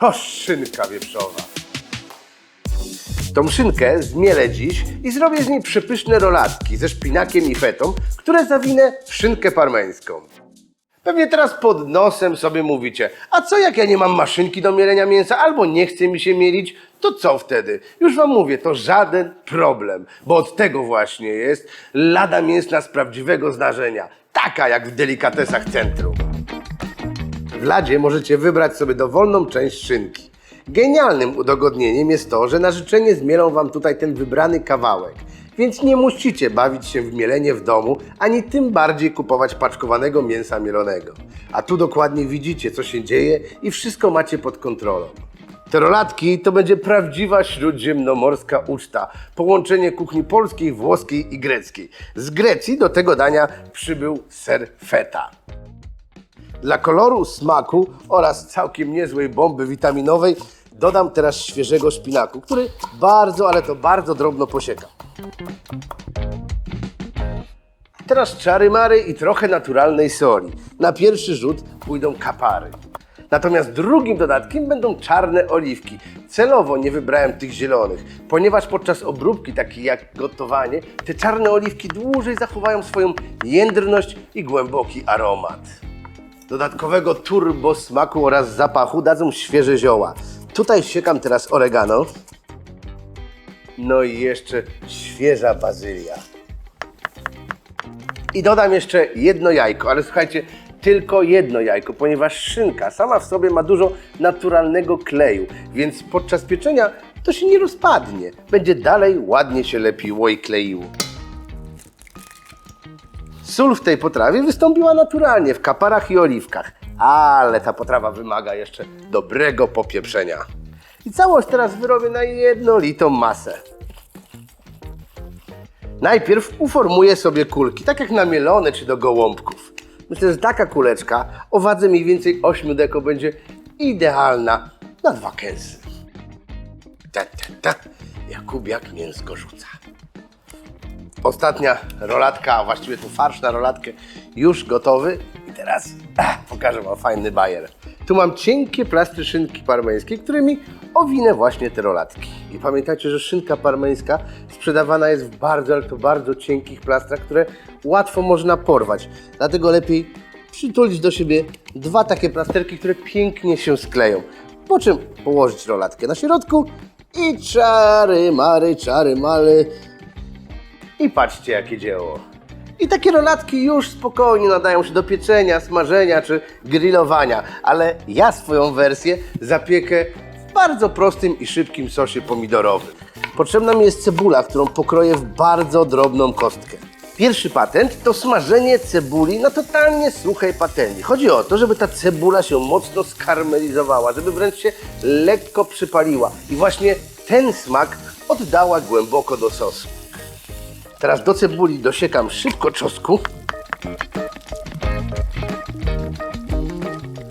O, szynka wieprzowa. Tą szynkę zmielę dziś i zrobię z niej przepyszne rolatki ze szpinakiem i fetą, które zawinę w szynkę parmeńską. Pewnie teraz pod nosem sobie mówicie, a co jak ja nie mam maszynki do mielenia mięsa albo nie chce mi się mielić, to co wtedy? Już wam mówię, to żaden problem, bo od tego właśnie jest lada mięsna z prawdziwego zdarzenia, taka jak w delikatesach centrum. W ladzie możecie wybrać sobie dowolną część szynki. Genialnym udogodnieniem jest to, że na życzenie zmielą Wam tutaj ten wybrany kawałek. Więc nie musicie bawić się w mielenie w domu, ani tym bardziej kupować paczkowanego mięsa mielonego. A tu dokładnie widzicie, co się dzieje i wszystko macie pod kontrolą. Te rolatki to będzie prawdziwa śródziemnomorska uczta. Połączenie kuchni polskiej, włoskiej i greckiej. Z Grecji do tego dania przybył ser feta. Dla koloru, smaku oraz całkiem niezłej bomby witaminowej dodam teraz świeżego szpinaku, który bardzo, ale to bardzo drobno posiekam. Teraz czary mary i trochę naturalnej soli. Na pierwszy rzut pójdą kapary. Natomiast drugim dodatkiem będą czarne oliwki. Celowo nie wybrałem tych zielonych, ponieważ podczas obróbki, takiej jak gotowanie, te czarne oliwki dłużej zachowają swoją jędrność i głęboki aromat. Dodatkowego turbo smaku oraz zapachu dadzą świeże zioła. Tutaj siekam teraz oregano. No i jeszcze świeża bazylia. I dodam jeszcze jedno jajko, ale słuchajcie, tylko jedno jajko, ponieważ szynka sama w sobie ma dużo naturalnego kleju, więc podczas pieczenia to się nie rozpadnie. Będzie dalej ładnie się lepiło i kleiło. Sól w tej potrawie wystąpiła naturalnie w kaparach i oliwkach, ale ta potrawa wymaga jeszcze dobrego popieprzenia. I całość teraz wyrobię na jednolitą masę. Najpierw uformuję sobie kulki, tak jak na mielone czy do gołąbków. Myślę, że taka kuleczka o wadze mniej więcej 8 deko będzie idealna na dwa kęsy. Ta, ta, ta. Jakubiak mięsko rzuca. Ostatnia rolatka, a właściwie to farsz na rolatkę już gotowy. I teraz ach, pokażę Wam fajny bajer. Tu mam cienkie plastry szynki parmeńskiej, którymi owinę właśnie te rolatki. I pamiętajcie, że szynka parmeńska sprzedawana jest w bardzo, ale to bardzo cienkich plastrach, które łatwo można porwać. Dlatego lepiej przytulić do siebie dwa takie plasterki, które pięknie się skleją. Po czym położyć rolatkę na środku i czary, mary, czary, mary. I patrzcie, jakie dzieło. I takie rolatki już spokojnie nadają się do pieczenia, smażenia czy grillowania, ale ja swoją wersję zapiekę w bardzo prostym i szybkim sosie pomidorowym. Potrzebna mi jest cebula, którą pokroję w bardzo drobną kostkę. Pierwszy patent to smażenie cebuli na totalnie suchej patelni. Chodzi o to, żeby ta cebula się mocno skarmelizowała, żeby wręcz się lekko przypaliła. I właśnie ten smak oddała głęboko do sosu. Teraz do cebuli dosiekam szybko czosnku.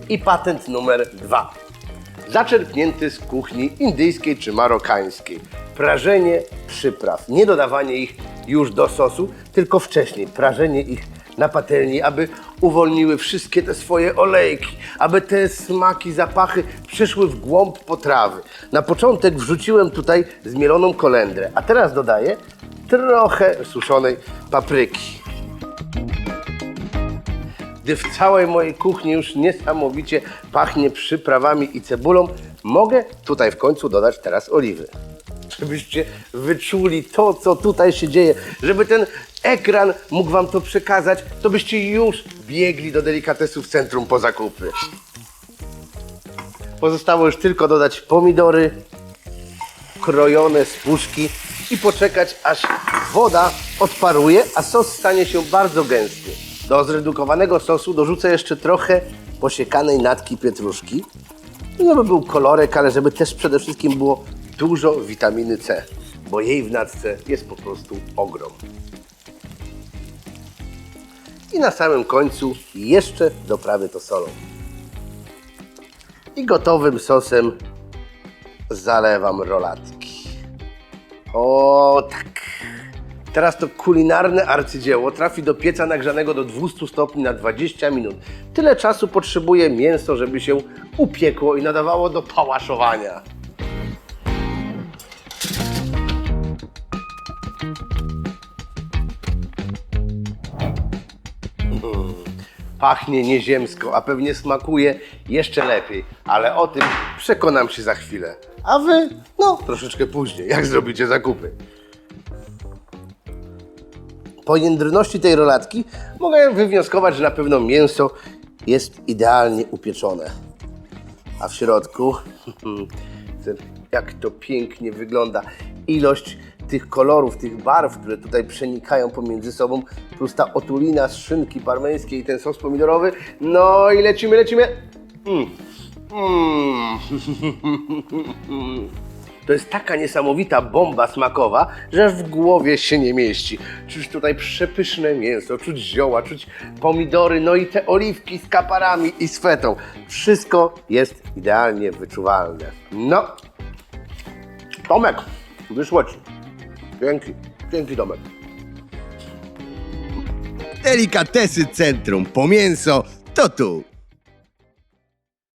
I patent numer dwa. Zaczerpnięty z kuchni indyjskiej czy marokańskiej. Prażenie przypraw. Nie dodawanie ich już do sosu, tylko wcześniej. Prażenie ich na patelni, aby uwolniły wszystkie te swoje olejki, aby te smaki, zapachy przyszły w głąb potrawy. Na początek wrzuciłem tutaj zmieloną kolendrę, a teraz dodaję trochę suszonej papryki. Gdy w całej mojej kuchni już niesamowicie pachnie przyprawami i cebulą, mogę tutaj w końcu dodać teraz oliwy. Żebyście wyczuli to, co tutaj się dzieje, żeby ten ekran mógł Wam to przekazać, to byście już biegli do delikatesów centrum po zakupy. Pozostało już tylko dodać pomidory, krojone z puszki i poczekać, aż woda odparuje, a sos stanie się bardzo gęsty. Do zredukowanego sosu dorzucę jeszcze trochę posiekanej natki pietruszki. Żeby był kolorek, ale żeby też przede wszystkim było dużo witaminy C, bo jej w natce jest po prostu ogrom. I na samym końcu jeszcze doprawię to solą. I gotowym sosem zalewam rolatki. O tak. Teraz to kulinarne arcydzieło trafi do pieca nagrzanego do 200 stopni na 20 minut. tyle czasu potrzebuje mięso, żeby się upiekło i nadawało do pałaszowania. Pachnie nieziemsko, a pewnie smakuje jeszcze lepiej, ale o tym przekonam się za chwilę. A wy, no, troszeczkę później, jak zrobicie zakupy. Po jędrności tej rolatki mogę wywnioskować, że na pewno mięso jest idealnie upieczone. A w środku, jak to pięknie wygląda, ilość tych kolorów, tych barw, które tutaj przenikają pomiędzy sobą, plus ta otulina z szynki parmeńskiej i ten sos pomidorowy. No i lecimy, lecimy. Mm. Mm. To jest taka niesamowita bomba smakowa, że w głowie się nie mieści. Czuć tutaj przepyszne mięso, czuć zioła, czuć pomidory, no i te oliwki z kaparami i z fetą. Wszystko jest idealnie wyczuwalne. No, Tomek, wyszło ci. Dzięki, dzięki Tomek. Delikatesy Centrum po mięso to tu.